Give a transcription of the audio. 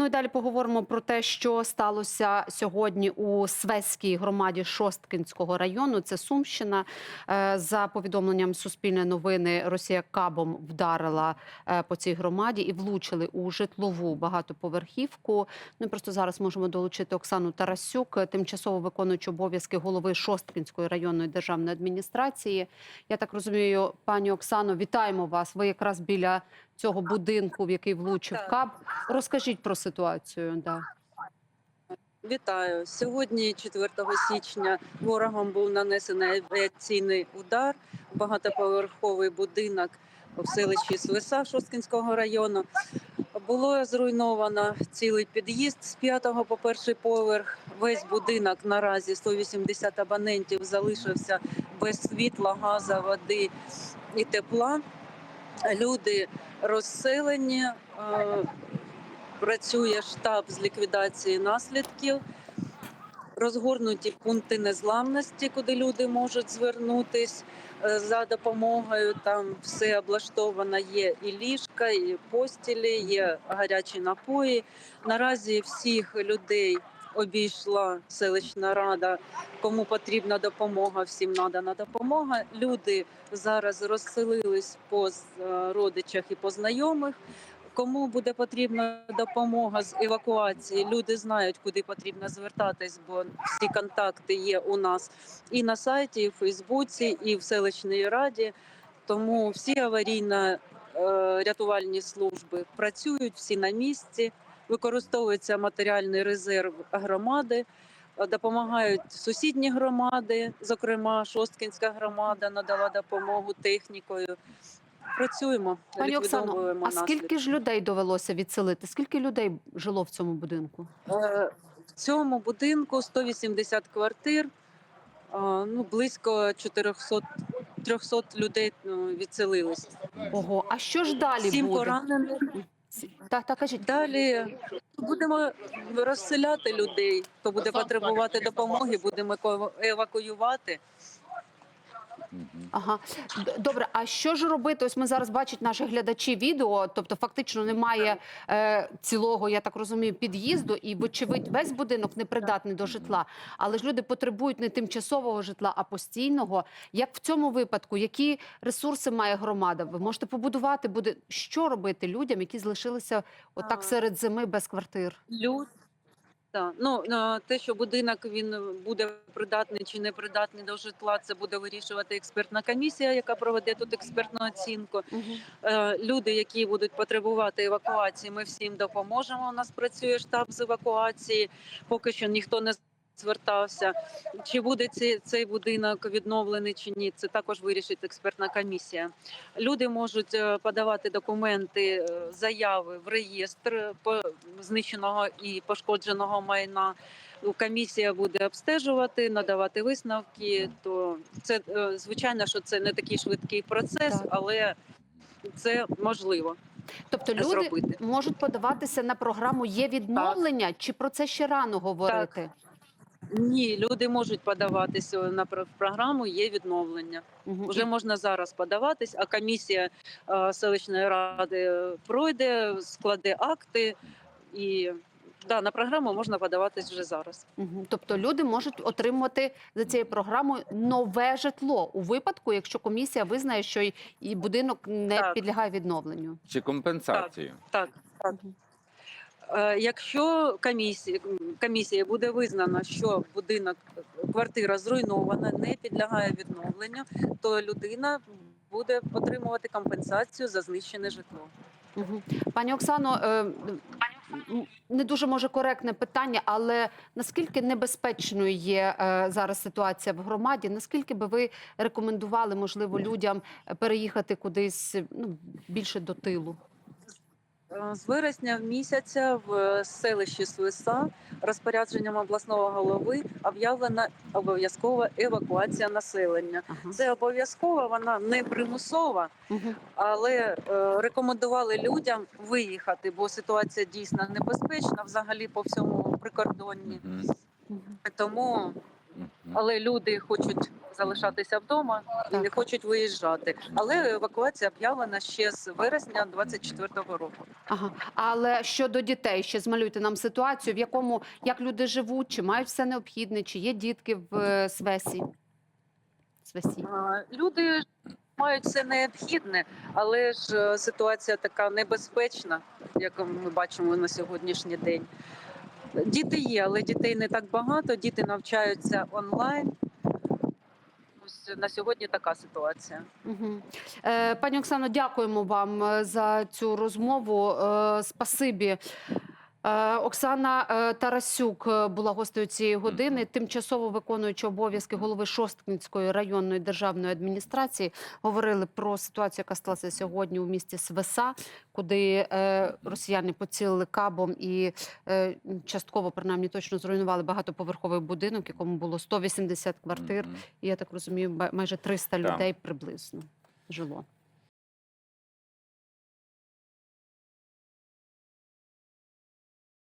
Ну і далі поговоримо про те, що сталося сьогодні у Свеській громаді Шосткинського району. Це Сумщина. Е, За повідомленням Суспільне новини, Росія кабом вдарила е, по цій громаді і влучили у житлову багатоповерхівку. Ну і просто зараз можемо долучити Оксану Тарасюк, тимчасово виконуючу обов'язки голови Шосткинської районної державної адміністрації. Я так розумію, пані Оксано, вітаємо вас. Ви якраз біля цього будинку, в який влучив каб. Розкажіть про ситуацію. Да. Вітаю сьогодні, 4 січня, ворогом був нанесений авіаційний удар. Багатоповерховий будинок в селищі Свиса Шосткінського району. Було зруйновано цілий під'їзд з 5 по перший поверх. Весь будинок наразі 180 абонентів залишився без світла, газу, води і тепла. Люди розселені. е, Працює штаб з ліквідації наслідків, розгорнуті пункти незламності, куди люди можуть звернутись е, за допомогою. Там все облаштовано. Є і ліжка, і постілі, є гарячі напої. Наразі всіх людей обійшла селищна рада. Кому потрібна допомога, всім надана допомога. Люди зараз розселились по е, родичах і по знайомих. Кому буде потрібна допомога з евакуації, люди знають, куди потрібно звертатись, бо всі контакти є у нас і на сайті, і в Фейсбуці, і в селищній раді. Тому всі аварійно-рятувальні служби працюють всі на місці, використовується матеріальний резерв громади, е, допомагають сусідні громади, зокрема Шосткінська громада надала допомогу технікою. Працюємо, Пані Оксано, а наслідки. скільки ж людей довелося відселити? Скільки людей жило в цьому будинку? Е, В цьому будинку 180 квартир, ну близько 400 300 людей ну, відселились. Ого, а що ж далі Сім буде? поранених. Так, так, кажіть. Далі будемо розселяти людей, хто буде потребувати допомоги, будемо евакуювати. Ага, добре. А що ж робити? Ось ми зараз бачать наші глядачі відео. Тобто, фактично немає е, цілого, я так розумію, під'їзду, і вочевидь весь будинок непридатний до житла. Але ж люди потребують не тимчасового житла, а постійного. Як в цьому випадку, які ресурси має громада? Ви можете побудувати буде що робити людям, які залишилися отак серед зими без квартир? Люд. Так. Ну, е, те, що будинок він буде придатний чи не придатний до житла, це буде вирішувати експертна комісія, яка проведе тут експертну оцінку. Е, люди, які будуть потребувати евакуації, ми всім допоможемо. У нас працює штаб з евакуації. Поки що ніхто не звертався. Чи буде цей, цей будинок відновлений чи ні, це також вирішить експертна комісія. Люди можуть е, подавати документи, е, заяви в реєстр знищеного і пошкодженого майна. Комісія буде обстежувати, надавати висновки. То це е, звичайно, що це не такий швидкий процес, але це можливо Тобто люди зробити. можуть подаватися на програму є відновлення, чи про це ще рано говорити? Ні, люди можуть подаватися на про- програму. Є відновлення. Мгм. Вже можна зараз подаватись, а комісія е, селищної ради пройде, складе акти і да, на програму можна подаватись вже зараз. Мгм. Тобто люди можуть отримувати за цією програмою нове житло у випадку, якщо комісія визнає, що й- і будинок не Так. підлягає відновленню. Чи компенсацію? Так, так. Е, Якщо комісія, комісія буде визнана, що будинок, квартира зруйнована, не підлягає відновленню, то людина буде отримувати компенсацію за знищене житло. Мгм. Пані Оксано, е, не дуже може коректне питання, але наскільки небезпечною є е, зараз ситуація в громаді? Наскільки би ви рекомендували, можливо, людям е, переїхати кудись ну, більше до тилу? Е, З вересня місяця в селищі Свиса розпорядженням обласного голови об'явлена обов'язкова евакуація населення. Ага. Це обов'язкова, вона не примусова, але е, рекомендували людям виїхати, бо ситуація дійсно небезпечна взагалі по всьому прикордонні. Тому але люди хочуть залишатися вдома і не хочуть виїжджати. Але евакуація об'явлена ще з вересня 24-го року. Ага. Але щодо дітей, ще змалюйте нам ситуацію, в якому як люди живуть, чи мають все необхідне, чи є дітки в е, Свесі? Свесі. А, Люди мають все необхідне, але ж е, ситуація така небезпечна, як ми бачимо на сьогоднішній день. Діти є, але дітей не так багато. Діти навчаються онлайн. На сьогодні така ситуація. Угу. Пані Оксано, дякуємо вам е, за цю розмову. Е, спасибі. Е, Оксана е, Тарасюк е, була гостею цієї години, тимчасово виконуючи обов'язки голови Шосткинської районної державної адміністрації. Говорили про ситуацію, яка сталася сьогодні у місті Свеса, куди росіяни поцілили кабом і частково, принаймні, точно зруйнували багатоповерховий будинок, якому було 180 квартир. І, я так розумію, майже 300 людей приблизно жило.